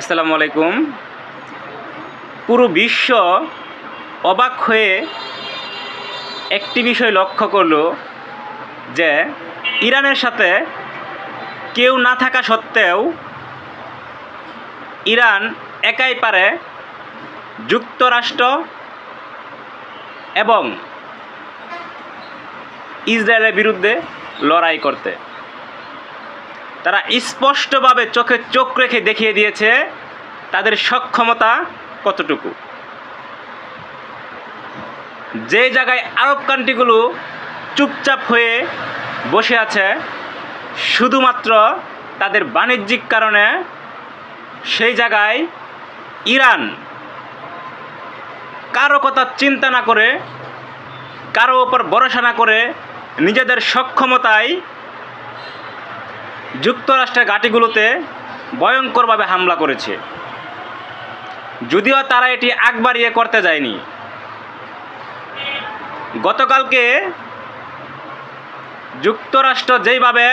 আসসালামু আলাইকুম। পুরো বিশ্ব অবাক হয়ে একটি বিষয় লক্ষ্য করল যে ইরানের সাথে কেউ না থাকা সত্ত্বেও ইরান একাই পারে যুক্তরাষ্ট্র এবং ইসরায়েলের বিরুদ্ধে লড়াই করতে। তারা স্পষ্টভাবে চোখে চোখ রেখে দেখিয়ে দিয়েছে তাদের সক্ষমতা কতটুকু। যে জায়গায় আরব কান্ট্রিগুলো চুপচাপ হয়ে বসে আছে, শুধুমাত্র তাদের বাণিজ্যিক কারণে সেই জায়গায় ইরান কারও কথা চিন্তা না করে, কারও ওপর ভরসা না করে নিজেদের সক্ষমতায় যুক্তরাষ্ট্রের ঘাঁটিগুলোতে ভয়ঙ্করভাবে হামলা করেছে। যদিও তারা এটি আগ বাড়িয়ে করতে যায়নি। গতকালকে যুক্তরাষ্ট্র যেইভাবে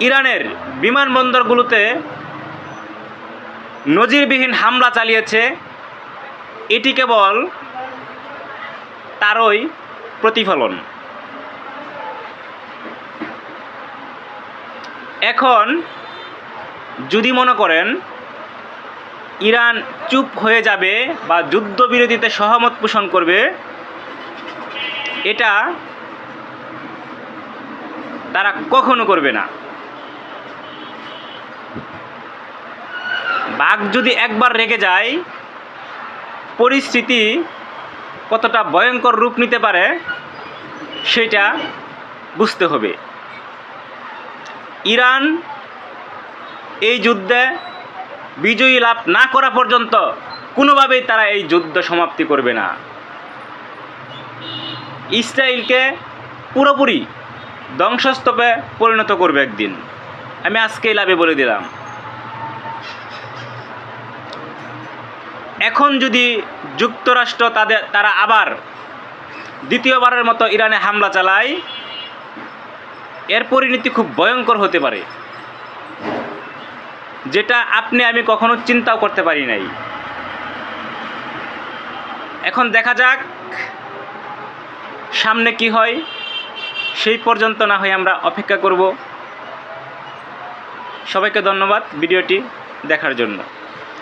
ইরানের বিমানবন্দরগুলোতে নজিরবিহীন হামলা চালিয়েছে, এটি কেবল তারই প্রতিফলন। এখন যদি মনে করেন ইরান চুপ হয়ে যাবে বা যুদ্ধবিরতিতে সহমত পোষণ করবে, এটা তারা কখনো করবে না। বাঘ যদি একবার রেগে যায়, পরিস্থিতি কতটা ভয়ঙ্কর রূপ নিতে পারে, সেটা বুঝতে হবে। ইরান এই যুদ্ধে বিজয়ী লাভ না করা পর্যন্ত কোনোভাবেই তারা এই যুদ্ধ সমাপ্তি করবে না। ইসরায়েলকে পুরোপুরি ধ্বংসস্তূপে পরিণত করবে একদিন। আমি আজকেই লাভে বলে দিলাম। এখন যদি যুক্তরাষ্ট্র তাদের তারা আবার দ্বিতীয়বারের মতো ইরানে হামলা চালায় এর পরিণতি খুব ভয়ঙ্কর হতে পারে, যেটা আপনি, আমি কখনো চিন্তাও করতে পারি নাই। এখন দেখা যাক, সামনে কি হয়, সেই পর্যন্ত না হয় আমরা অপেক্ষা করব। সবাইকে ধন্যবাদ ভিডিওটি দেখার জন্য।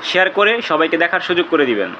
শেয়ার করে সবাইকে দেখার সুযোগ করে দিবেন।